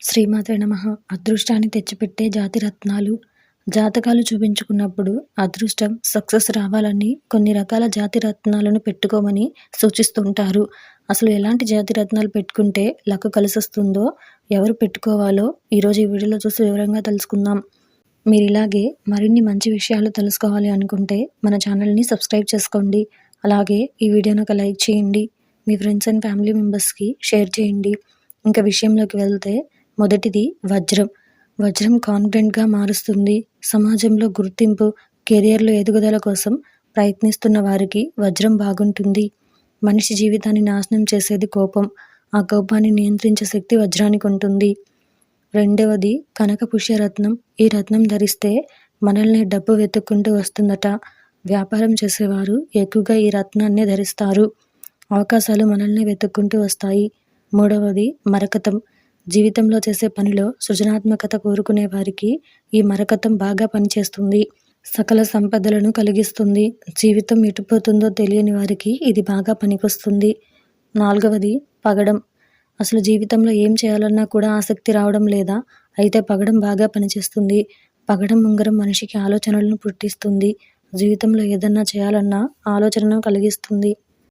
శ్రీమాతే నమ. అదృష్టాన్ని తెచ్చిపెట్టే జాతి రత్నాలు జాతకాలు చూపించుకున్నప్పుడు అదృష్టం సక్సెస్ రావాలని కొన్ని రకాల జాతి రత్నాలను పెట్టుకోమని సూచిస్తుంటారు. అసలు ఎలాంటి జాతి రత్నాలు పెట్టుకుంటే లక్క కలిసొస్తుందో ఎవరు పెట్టుకోవాలో ఈరోజు ఈ వీడియోలో చూసి వివరంగా తెలుసుకుందాం. మీరు ఇలాగే మరిన్ని మంచి విషయాలు తెలుసుకోవాలి అనుకుంటే మన ఛానల్ని సబ్స్క్రైబ్ చేసుకోండి. అలాగే ఈ వీడియోని ఒక లైక్ చేయండి. మీ ఫ్రెండ్స్ అండ్ ఫ్యామిలీ మెంబర్స్కి షేర్ చేయండి. ఇంకా విషయంలోకి వెళ్తే మొదటిది వజ్రం. వజ్రం కాన్ఫిడెంట్గా మారుస్తుంది. సమాజంలో గుర్తింపు కెరియర్లో ఎదుగుదల కోసం ప్రయత్నిస్తున్న వారికి వజ్రం బాగుంటుంది. మనిషి జీవితాన్ని నాశనం చేసేది కోపం. ఆ కోపాన్ని నియంత్రించే శక్తి వజ్రానికి ఉంటుంది. రెండవది కనక పుష్యరత్నం ఈ రత్నం ధరిస్తే మనల్ని డబ్బు వెతుక్కుంటూ వస్తుందట. వ్యాపారం చేసేవారు ఎక్కువగా ఈ రత్నాన్ని ధరిస్తారు. అవకాశాలు మనల్ని వెతుక్కుంటూ వస్తాయి. మూడవది మరకతం. జీవితంలో చేసే పనిలో సృజనాత్మకత కోరుకునే వారికి ఈ మరకతం బాగా పనిచేస్తుంది. సకల సంపదలను కలిగిస్తుంది. జీవితం ఎటుపోతుందో తెలియని వారికి ఇది బాగా పనికొస్తుంది. నాలుగవది పగడం. అసలు జీవితంలో ఏం చేయాలన్నా కూడా ఆసక్తి రావడం లేదా అయితే పగడం బాగా పనిచేస్తుంది. పగడం ఉంగరం మనిషికి ఆలోచనలను పుట్టిస్తుంది. జీవితంలో ఏదన్నా చేయాలన్నా ఆలోచనను కలిగిస్తుంది.